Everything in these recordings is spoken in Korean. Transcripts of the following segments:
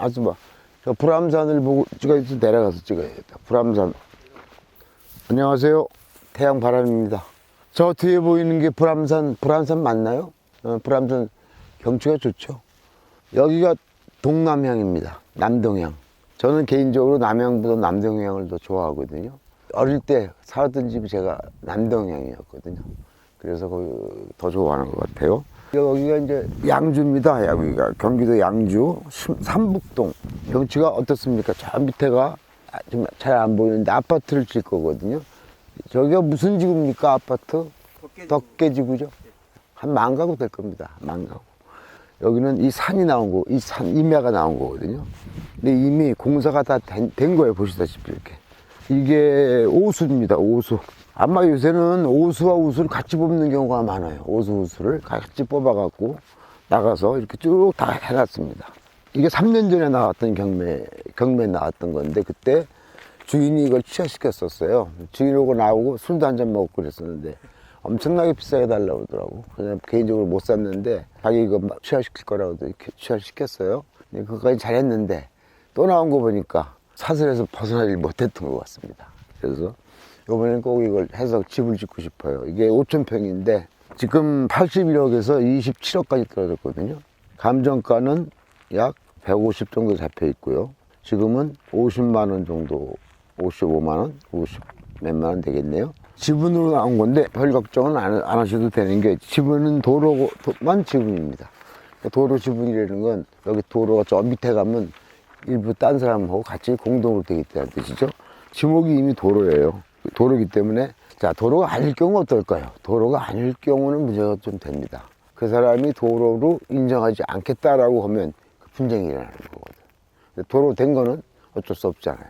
아줌마. 저 불암산을 보고 찍어서 내려가서 찍어야겠다. 불암산. 안녕하세요. 태양 바람입니다. 저 뒤에 보이는 게 불암산, 불암산 맞나요? 어, 불암산 경치가 좋죠. 여기가 동남향입니다. 남동향. 저는 개인적으로 남향보다 남동향을 더 좋아하거든요. 어릴 때 살았던 집이 제가 남동향이었거든요. 그래서 거기 더 좋아하는 것 같아요. 여기가 이제 양주입니다. 여기가 경기도 양주 심- 삼북동. 경치가 어떻습니까? 저 밑에가 좀 잘 안 보이는데 아파트를 질 거거든요. 저기가 무슨 지구입니까? 아파트? 덕계지구죠. 한 만 가구 될 겁니다. 만 가구. 여기는 이 산이 나온 거, 이 산, 임야가 나온 거거든요. 근데 이미 공사가 다 된 거예요. 보시다시피 이렇게. 이게 오수입니다. 오수. 아마 요새는 오수와 우수를 같이 뽑는 경우가 많아요. 오수, 우수를 같이 뽑아갖고 나가서 이렇게 쭉 다 해놨습니다. 이게 3년 전에 나왔던 경매, 경매 나왔던 건데 그때 주인이 이걸 취하시켰었어요. 주인 오고 나오고 술도 한 잔 먹고 그랬었는데 엄청나게 비싸게 달라고 그러더라고. 그냥 개인적으로 못 샀는데 자기 이거 막 취하시킬 거라고 취하시켰어요. 그거까지 잘했는데 또 나온 거 보니까 사슬에서 벗어나질 못했던 것 같습니다. 그래서 이번엔 꼭 이걸 해서 집을 짓고 싶어요. 이게 5천 평인데 지금 81억에서 27억까지 떨어졌거든요. 감정가는 약 150 정도 잡혀 있고요. 지금은 50만 원 정도, 55만 원, 50 몇만 원 되겠네요. 지분으로 나온 건데 별 걱정은 안, 안 하셔도 되는 게 지분은 도로만 지분입니다. 도로 지분이라는 건 여기 도로가 저 밑에 가면 일부 딴 사람하고 같이 공동으로 되어 있다는 뜻이죠. 지목이 이미 도로예요. 도로기 때문에 자 도로가 아닐 경우 어떨까요? 도로가 아닐 경우는 문제가 좀 됩니다. 그 사람이 도로로 인정하지 않겠다라고 하면 그 분쟁이 일어나는 거거든. 도로 된 거는 어쩔 수 없잖아요.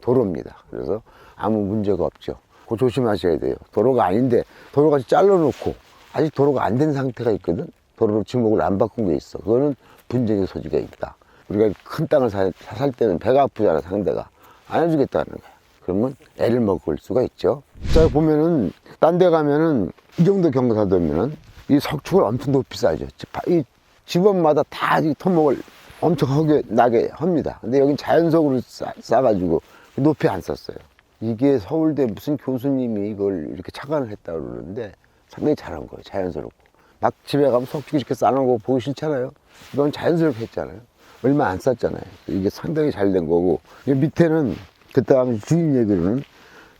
도로입니다. 그래서 아무 문제가 없죠. 그거 조심하셔야 돼요. 도로가 아닌데 도로가 잘라놓고 아직 도로가 안 된 상태가 있거든. 도로로 지목을 안 바꾼 게 있어. 그거는 분쟁의 소지가 있다. 우리가 큰 땅을 사, 살 때는 배가 아프잖아 상대가 안 해주겠다는 거야. 그러면 애를 먹을 수가 있죠. 자 보면은 딴 데 가면은 이 정도 경사도면은 이 석축을 엄청 높이 쌓죠. 이 집원마다 다 이 토목을 엄청 하게 나게 합니다. 근데 여긴 자연석으로 쌓, 쌓아가지고 높이 안 썼어요. 이게 서울대 무슨 교수님이 이걸 이렇게 착안을 했다고 그러는데 상당히 잘한 거예요. 자연스럽고. 막 집에 가면 석축 이렇게 쌓아놓은 거 보기 싫잖아요. 이건 자연스럽게 했잖아요. 얼마 안 썼잖아요. 이게 상당히 잘 된 거고. 이 밑에는 그때 하면 주인 얘기로는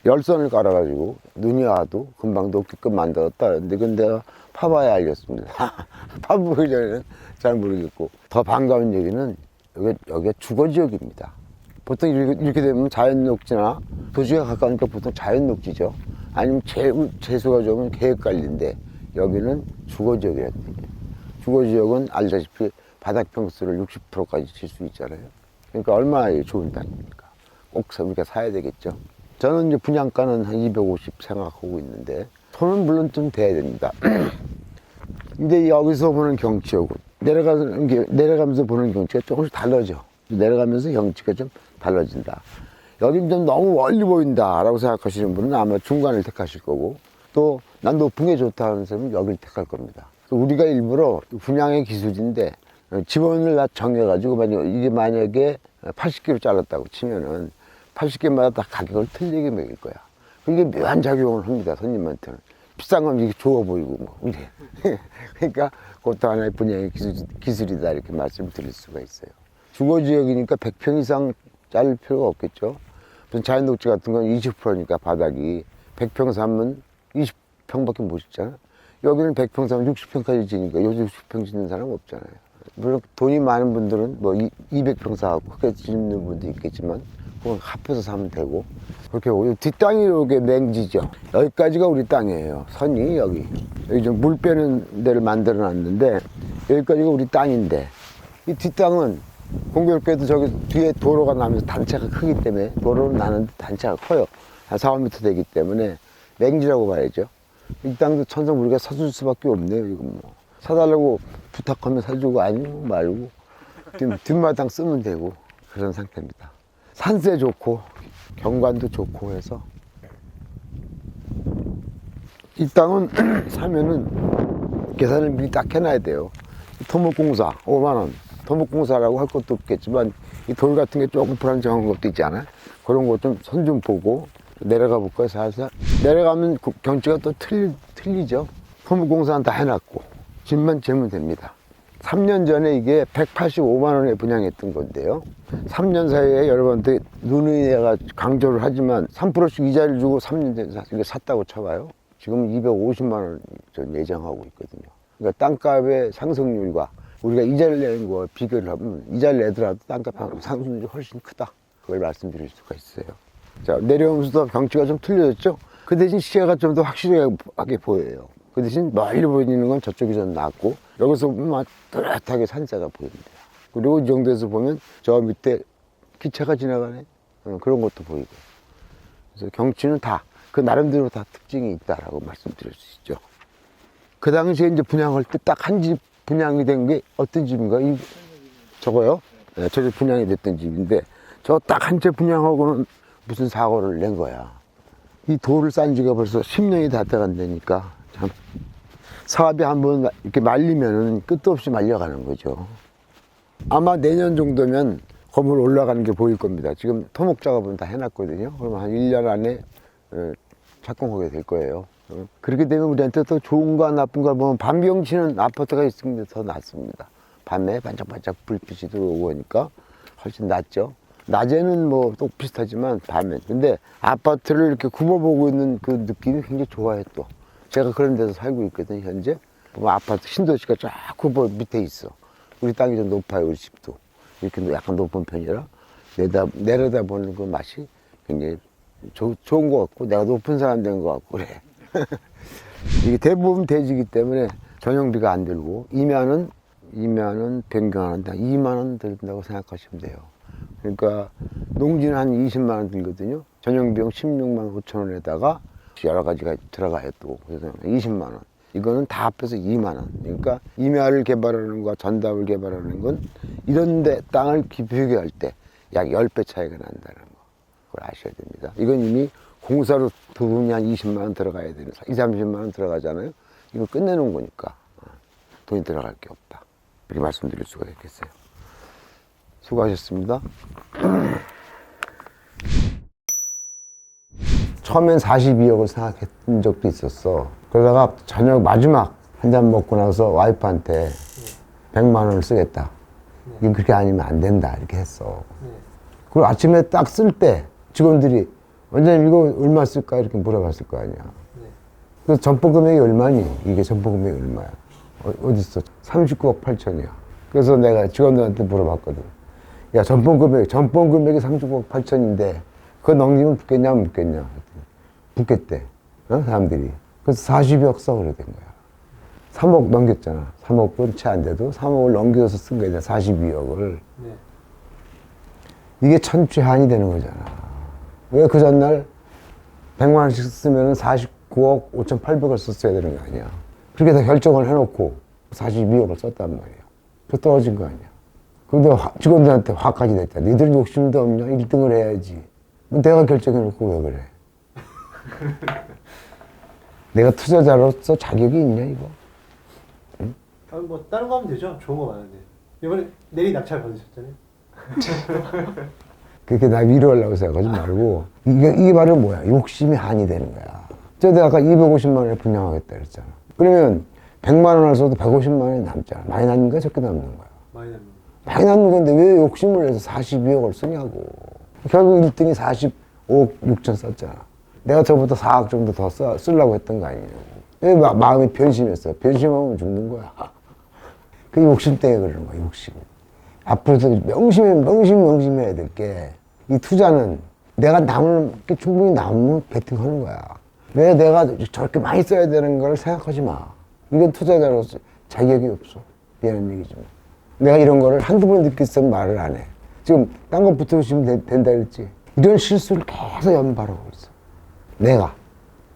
열선을 깔아가지고 눈이 와도 금방 녹게끔 만들었다. 근데 내가 파봐야 알겠습니다. 파보기 전에는 잘 모르겠고. 더 반가운 얘기는 여기, 여기가 주거 지역입니다. 보통 이렇게, 이렇게 되면 자연 녹지나 도시가 가까우니까 보통 자연 녹지죠. 아니면 재, 재수가 좋으면 계획 관리인데 여기는 주거 지역이라는 얘기예요. 주거 지역은 알다시피 바닥 평수를 60%까지 칠 수 있잖아요. 그러니까 얼마나 좋은 땅입니까? 꼭 우리가 사야 되겠죠. 저는 이제 분양가는 한 250 생각하고 있는데 손은 물론 좀 돼야 됩니다. 근데 여기서 보는 경치하고 내려가는 게 내려가면서 보는 경치가 조금씩 달라져. 내려가면서 경치가 좀 달라진다. 여긴 좀 너무 멀리 보인다라고 생각하시는 분은 아마 중간을 택하실 거고 또 난 높은 게 좋다 하는 사람은 여기를 택할 겁니다. 우리가 일부러 분양의 기술인데 지원을 다 정해가지고 만약 이게 만약에 80개로 잘랐다고 치면은 80개마다 다 가격을 틀리게 매길 거야. 그게 묘한 작용을 합니다. 손님한테는 비싼 건 이게 좋아 보이고 뭐. 그러니까 그것도 하나의 분양의 기술, 기술 이다 이렇게 말씀을 드릴 수가 있어요. 주거 지역이니까 100평 이상 자를 필요가 없겠죠. 무슨 자연 녹지 같은 건 20%니까 바닥이 100평 사면 20평밖에 못 짓잖아. 여기는 100평 사면 60평까지 지니까 요즘 60평 짓는 사람 없잖아요. 물론 돈이 많은 분들은 뭐 200평 사고 크게 짓는 분도 있겠지만 그건 합해서 사면 되고 그렇게 오고 뒷땅이 이렇게 맹지죠. 여기까지가 우리 땅이에요. 선이 여기 여기 좀 물 빼는 데를 만들어 놨는데 여기까지가 우리 땅인데 이 뒷땅은 공교롭게도 저기 뒤에 도로가 나면서 단차가 크기 때문에 도로는 나는데 단차가 커요. 한 4, 5m 되기 때문에 맹지라고 봐야죠. 이 땅도 천성 우리가 사줄 수밖에 없네요. 이건 뭐 사달라고 부탁하면 사주고 아니고 말고 뒷, 뒷마당 쓰면 되고 그런 상태입니다. 산세 좋고 경관도 좋고 해서 이 땅은 사면은 계산을 미리 딱 해놔야 돼요. 토목공사 5만 원, 토목공사라고 할 것도 없겠지만 이 돌 같은 게 조금 불안정한 것도 있잖아요. 그런 것 좀손좀 보고 내려가 볼까요, 살살? 내려가면 그 경치가 또 틀리, 틀리죠. 토목공사는 다 해놨고 집만 재면 됩니다. 3년 전에 이게 185만 원에 분양했던 건데요. 3년 사이에 여러분한테 눈의가 강조를 하지만 3%씩 이자를 주고 3년 전에 샀다고 쳐봐요. 지금 250만 원 전 예정하고 있거든요. 그러니까 땅값의 상승률과 우리가 이자를 내는 거 비교를 하면 이자를 내더라도 땅값 상승률이 훨씬 크다. 그걸 말씀드릴 수가 있어요. 자, 내려오면서도 경치가 좀 틀려졌죠? 그 대신 시야가 좀 더 확실하게 보여요. 그 대신 멀리 보이는 건 저쪽이 좀 낫고, 여기서 보면 막 또렷하게 산자가 보입니다. 그리고 이 정도에서 보면 저 밑에 기차가 지나가네? 어, 그런 것도 보이고. 그래서 경치는 다, 그 나름대로 다 특징이 있다라고 말씀드릴 수 있죠. 그 당시에 이제 분양할 때 딱 한 집 분양이 된 게 어떤 집인가? 이, 저거요? 네, 저집 분양이 됐던 집인데, 저 딱 한 채 분양하고는 무슨 사고를 낸 거야. 이 돌을 싼 지가 벌써 10년이 다 돼간다니까. 참. 사업이 한번 이렇게 말리면은 끝도 없이 말려가는 거죠. 아마 내년 정도면 건물 올라가는 게 보일 겁니다. 지금 토목 작업은 다 해놨거든요. 그러면 한 1년 안에 어, 착공하게 될 거예요. 어, 그렇게 되면 우리한테 또 좋은가 나쁜가 보면 밤경치는 아파트가 게더 낫습니다. 밤에 반짝반짝 불빛이 들어오고 하니까 훨씬 낫죠. 낮에는 뭐또 비슷하지만 밤에. 근데 아파트를 이렇게 굽어보고 있는 그 느낌이 굉장히 좋아요 또. 제가 그런 데서 살고 있거든요, 현재. 아파트 신도시가 쫙 굽어 밑에 있어. 우리 땅이 좀 높아요, 우리 집도. 이렇게 약간 높은 편이라 내다, 내려다 보는 그 맛이 굉장히 조- 좋은 것 같고 내가 높은 사람 된 것 같고 그래. 이게 대부분 대지기 때문에 전용비가 안 들고 이면은 이면은 변경하는데 2만 원 들린다고 생각하시면 돼요. 그러니까 농지는 한 20만 원 들거든요. 전용 비용 16만 5천 원에다가 여러 가지가 들어가요 또 그래서 20만 원. 이거는 다 합해서 2만 원. 그러니까 임야를 개발하는 거와 전답을 개발하는 건 이런 데 땅을 기- 비교할 때 약 10배 차이가 난다는 거. 그걸 아셔야 됩니다. 이건 이미 공사로 부분이 한 20만 원 들어가야 되는, 2, 30만 원 들어가잖아요. 이거 끝내놓은 거니까 어, 돈이 들어갈 게 없다. 이렇게 말씀드릴 수가 있겠어요. 수고하셨습니다. 처음엔 42억을 생각했던 적도 있었어. 그러다가 저녁 마지막 한 잔 먹고 나서 와이프한테 100만 원을 쓰겠다. 이거 그렇게 아니면 안 된다. 이렇게 했어. 그리고 아침에 딱 쓸 때 직원들이 원장님 이거 얼마 쓸까 이렇게 물어봤을 거 아니야. 그래서 전포 금액이 얼마니? 이게 전포 금액이 얼마야? 어, 어딨어? 39억 8천이야. 그래서 내가 직원들한테 물어봤거든. 야, 전포 금액, 전포 금액이 39억 8천인데 그거 넘기면 붙겠냐, 안 붙겠냐? 붙겠대. 어? 사람들이. 그래서 40억 써, 그래 된 거야. 3억 넘겼잖아. 3억은 채 안 돼도 3억을 넘겨서 쓴 거야, 42억을. 네. 이게 천추한이 되는 거잖아. 왜 그 전날 100만 원씩 쓰면 49억 5,800을 썼어야 되는 거 아니야. 그렇게 다 결정을 해놓고 42억을 썼단 말이야. 그 떨어진 거 아니야. 근데 화- 직원들한테 화까지 냈다. 니들 욕심도 없냐? 1등을 해야지. 내가 결정해놓고 왜 그래? 내가 투자자로서 자격이 있냐, 이거? 아, 뭐 다른 거 하면 되죠. 좋은 거 많은데. 이번에 내리 낙찰 받으셨잖아요. 그렇게 나 위로하려고 생각하지 말고 이게, 이게 바로 뭐야 욕심이 한이 되는 거야 저 내가 아까 250만 원에 분양하겠다 그랬잖아 그러면 100만 원을 써도 150만 원이 남잖아 많이 남는 거야 적게 남는 거야 많이 남는. 많이 남는 건데 왜 욕심을 내서 42억을 쓰냐고 결국 1등이 45억 6천 썼잖아 내가 저보다 4억 정도 더 써, 쓰려고 했던 거 아니냐고 왜 마, 마음이 변심했어 변심하면 죽는 거야 그 욕심 때문에 그러는 거야 욕심 앞으로도 명심해, 명심, 명심해야 될 게, 이 투자는 내가 남을, 게 충분히 남으면 베팅하는 거야. 왜 내가 저렇게 많이 써야 되는 걸 생각하지 마. 이건 투자자로서 자격이 없어. 미안한 얘기지만. 내가 이런 거를 한두 번 느꼈으면 말을 안 해. 지금 딴 거 붙여주시면 되- 된다 그랬지. 이런 실수를 계속 연발하고 있어. 내가.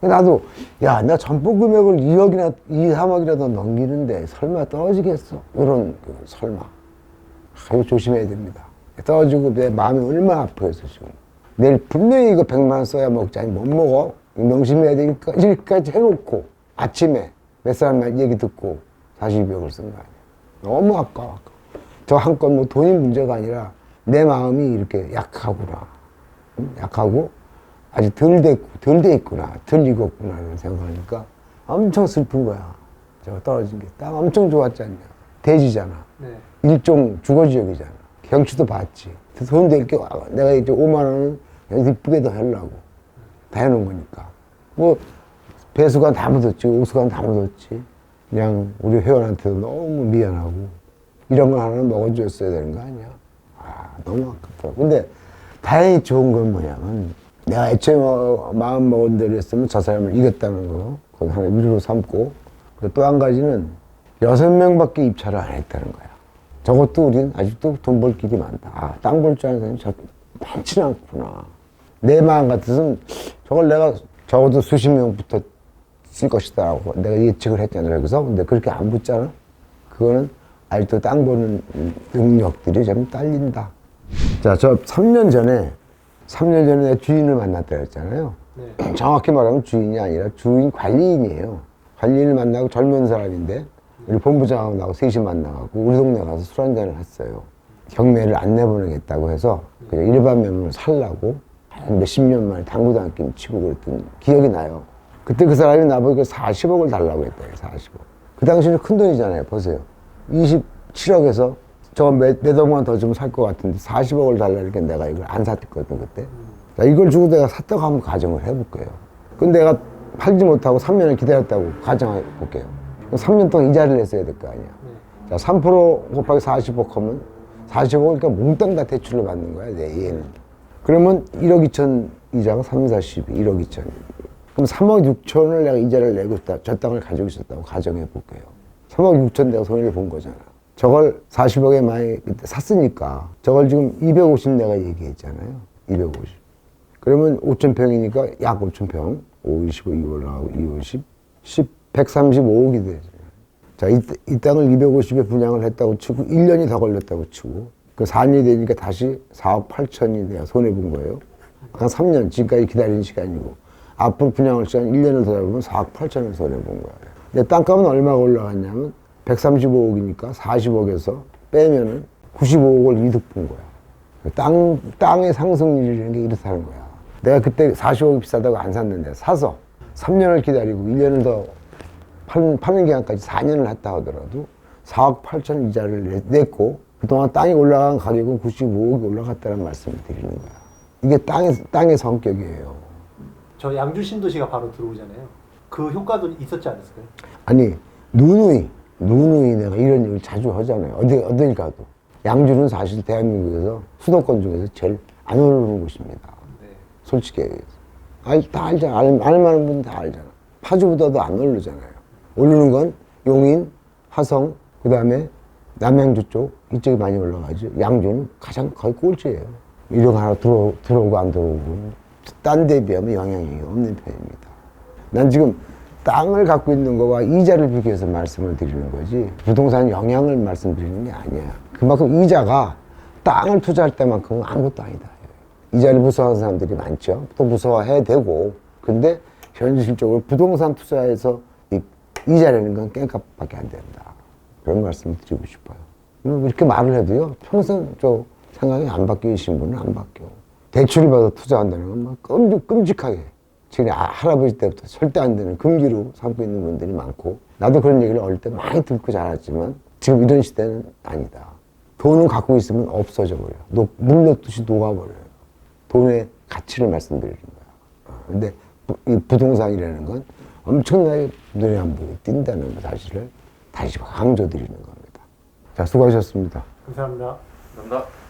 나도, 야, 나 전부 금액을 2억이나, 2, 3억이라도 넘기는데 설마 떨어지겠어? 이런, 그 설마. 아유, 조심해야 됩니다. 떨어지고 내 마음이 얼마나 아파서 지금. 내일 분명히 이거 100만 원 써야 먹지. 아니, 못 먹어. 명심해야 되니까 이렇게까지 해놓고 아침에 몇 사람 얘기 듣고 42억을 쓴 거 아니야. 너무 아까워. 저 한 건 뭐 돈이 문제가 아니라 내 마음이 이렇게 약하구나. 응? 약하고 아직 덜 됐고, 덜 돼 있구나. 덜 익었구나. 이런 생각하니까 엄청 슬픈 거야. 저거 떨어진 게. 땅 엄청 좋았지 않냐. 대지잖아. 네. 일종 주거 지역이잖아. 경치도 봤지. 돈될 게, 와. 내가 이제 5만 원은 그냥 이쁘게 더 하려고. 다 해놓은 거니까. 뭐, 배수관 다 묻었지, 오수관 다 묻었지. 그냥 우리 회원한테도 너무 미안하고, 이런 거 하나는 먹어줬어야 되는 거 아니야. 아, 너무 아깝더라고. 근데 다행히 좋은 건 뭐냐면, 내가 애초에 뭐 마음 먹은 대로 했으면 저 사람을 이겼다는 거, 그건 하나 위로로 삼고, 또 한 가지는 여섯 명밖에 입찰을 안 했다는 거야. 저것도 우린 아직도 돈 벌 길이 많다. 아, 땅 벌 줄 아는 사람이 저 많지는 않구나. 내 마음 같아서는 저걸 내가 적어도 수십 명부터 쓸 것이다라고 내가 예측을 했잖아. 여기서. 근데 그렇게 안 붙잖아. 그거는 아직도 땅 버는 능력들이 좀 딸린다. 자, 저 3년 전에, 3년 전에 내 주인을 만났다 그랬잖아요. 네. 정확히 말하면 주인이 아니라 주인 관리인이에요. 관리인을 만나고 젊은 사람인데 우리 본부장하고 나하고 셋이 만나갖고 우리 동네 가서 술 한잔을 했어요. 경매를 안 내보내겠다고 해서 그냥 일반 매물을 살라고 한 몇십 년 만에 당구도 한 게임 치고 그랬던 기억이 나요. 그때 그 사람이 나보고 40억을 달라고 했대요. 40억. 그 당시는 큰 돈이잖아요. 보세요. 27억에서 저거 몇, 몇 억만 더 주면 살 것 같은데 40억을 달라니까 내가 이걸 안 샀거든 그때. 자, 이걸 주고 내가 샀다고 한번 가정을 해볼게요. 근데 내가 팔지 못하고 3년을 기다렸다고 가정해 볼게요. 3년 동안 이자를 냈어야 될 거 아니야. 자, 3% 곱하기 40억 하면 40억을 그러니까 몽땅 다 대출로 받는 거야, 내 얘는. 그러면 1억 2천 이자가 3, 4, 12, 1억 2천. 그럼 3억 6천을 내가 이자를 내고 저 땅을 가지고 있었다고 가정해 볼게요. 3억 6천 내가 손해를 본 거잖아. 저걸 40억에 많이 그때 샀으니까 저걸 지금 250 내가 얘기했잖아요. 250. 그러면 5천 평이니까 약 5천 평. 5, 25, 2 올라가고 2, 50, 10, 135억이 되죠. 자, 이, 이 땅을 250에 분양을 했다고 치고 1년이 더 걸렸다고 치고 그 4년이 되니까 다시 4억 8천이 내가 손해본 거예요. 한 3년 지금까지 기다린 시간이고 앞으로 분양할 시간 1년을 더 잡으면 4억 8천을 손해본 거예요. 근데 땅값은 얼마가 올라갔냐면 135억이니까 40억에서 빼면은 95억을 이득 본 거야. 땅, 땅의 상승률이라는 게 이렇다는 거야. 내가 그때 40억이 비싸다고 안 샀는데 사서 3년을 기다리고 1년을 더 파는, 파는 기간까지 4년을 했다 하더라도 4억 8천 이자를 내- 냈고 그동안 땅이 올라간 가격은 95억이 올라갔다는 말씀을 드리는 거야. 이게 땅의, 땅의 성격이에요. 저 양주 신도시가 바로 들어오잖아요. 그 효과도 있었지 않았을까요? 아니, 누누이, 누누이 내가 이런 얘기를 자주 하잖아요. 어디, 어딜 가도. 양주는 사실 대한민국에서 수도권 중에서 제일 안 오르는 곳입니다. 네. 솔직히 얘기해서. 알, 다 알잖아. 알, 알만한 분은 다 알잖아. 파주보다도 안 오르잖아요. 오르는 건 용인, 화성, 그 다음에 남양주 쪽, 이쪽이 많이 올라가죠. 양주는 가장 거의 꼴찌예요. 거 하나 들어, 들어오고 안 들어오고, 딴 데 비하면 영향이 없는 편입니다. 난 지금 땅을 갖고 있는 거와 이자를 비교해서 말씀을 드리는 거지, 부동산 영향을 말씀드리는 게 아니야. 그만큼 이자가 땅을 투자할 때만큼은 아무것도 아니다. 이자를 무서워하는 사람들이 많죠. 또 무서워해야 되고. 근데 현실적으로 부동산 투자에서 이, 이자라는 건 깽값밖에 안 된다. 그런 말씀을 드리고 싶어요. 음, 이렇게 말을 해도요, 평생 저 생각이 안 바뀌신 분은 안 바뀌어. 대출을 받아 투자한다는 건 막 끔찍, 끔찍하게. 지금 아, 할아버지 때부터 절대 안 되는 금기로 삼고 있는 분들이 많고, 나도 그런 얘기를 어릴 때 많이 듣고 자랐지만, 지금 이런 시대는 아니다. 돈을 갖고 있으면 없어져 버려. 녹, 물 넣듯이 녹아버려요. 돈의 가치를 말씀드리는 거야. 어, 근데 부, 이 부동산이라는 건 엄청나게 눈에 안 보이게 띈다는 사실을 다시 강조드리는 겁니다. 자, 수고하셨습니다. 감사합니다. 감사합니다.